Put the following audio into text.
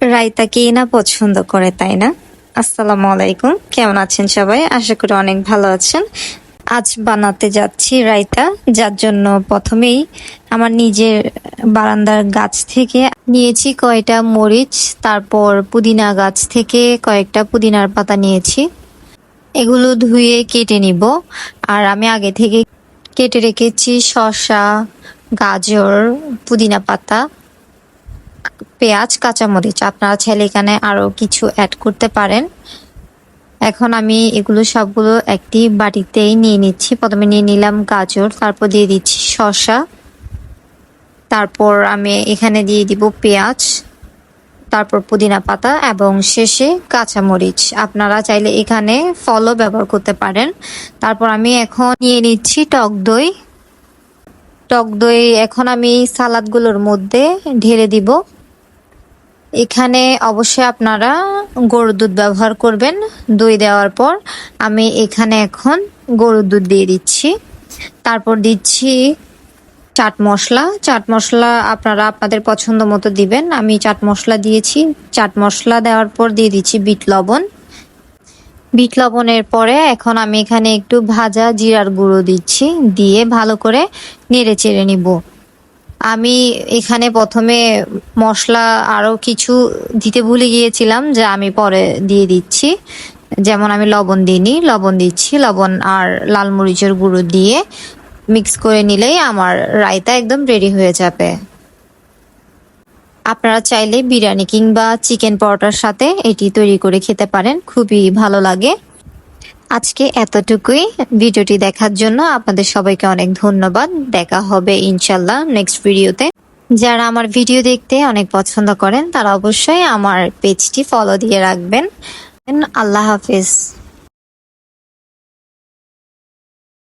রায়তা কে না পছন্দ করে, তাই না? আসসালামু আলাইকুম। কেমন আছেন সবাই? আশা করি অনেক ভালো আছেন। আজ বানাতে যাচ্ছি রায়তা যার জন্য প্রথমেই আমার নিজের বারান্দার গাছ থেকে নিয়েছি কয়টা মরিচ, তারপর পুদিনা গাছ থেকে কয়েকটা পুদিনার পাতা নিয়েছি। এগুলো ধুয়ে কেটে নিব। আর আমি আগে থেকে কেটে রেখেছি শসা, গাজর, পুদিনা পাতা। পেঁয়াজ, কাঁচামরিচ। আপনারা চাইলে এখানে আরও কিছু অ্যাড করতে পারেন। এখন আমি এগুলো সবগুলো একটি বাটিতেই নিয়ে নিচ্ছি। প্রথমে নিয়ে নিলাম গাজর, তারপর দিয়ে দিচ্ছি শসা। তারপর আমি এখানে দিয়ে দিব পেঁয়াজ, তারপর পুদিনা পাতা এবং শেষে কাঁচামরিচ। আপনারা চাইলে এখানে ফলও ব্যবহার করতে পারেন। তারপর আমি এখন নিয়ে নিচ্ছি টক দই। টক দই এখন আমি সালাদগুলোর মধ্যে ঢেলে দিব। এখানে অবশ্যই আপনারা গরুর দুধ ব্যবহার করবেন। দই দেওয়ার পর আমি এখানে এখন গরুর দুধ দিয়ে দিচ্ছি। তারপর দিচ্ছি চাট মশলা। চাট মশলা আপনারা আপনাদের পছন্দ মতো দিবেন। আমি চাট মশলা দিয়েছি। চাট মশলা দেওয়ার পর দিয়ে দিচ্ছি বিট লবণ। বিট লবণের পরে এখন আমি এখানে একটু ভাজা জিরার গুঁড়ো দিচ্ছি, দিয়ে ভালো করে নেড়ে চেড়ে নিব। আমি এখানে প্রথমে মশলা আরও কিছু দিতে ভুলে গিয়েছিলাম, যা আমি পরে দিয়ে দিচ্ছি। যেমন আমি লবণ দিইনি, লবণ দিচ্ছি, লবণ আর লাল মরিচের গুঁড়ো দিয়ে মিক্স করে নিলেই আমার রায়তা একদম রেডি হয়ে যাবে। আপনারা চাইলে বিরিয়ানি কিংবা চিকেন পরোটার সাথে এটি তৈরি করে খেতে পারেন, খুবই ভালো লাগে। আজকে এতটুকুই। ভিডিওটি দেখার জন্য আপনাদের সবাইকে অনেক ধন্যবাদ। দেখা হবে ইনশাল্লাহ নেক্সট ভিডিওতে। যারা আমার ভিডিও দেখতে অনেক পছন্দ করেন, তারা অবশ্যই আমার পেজটি ফলো দিয়ে রাখবেন। আল্লাহ হাফিজ।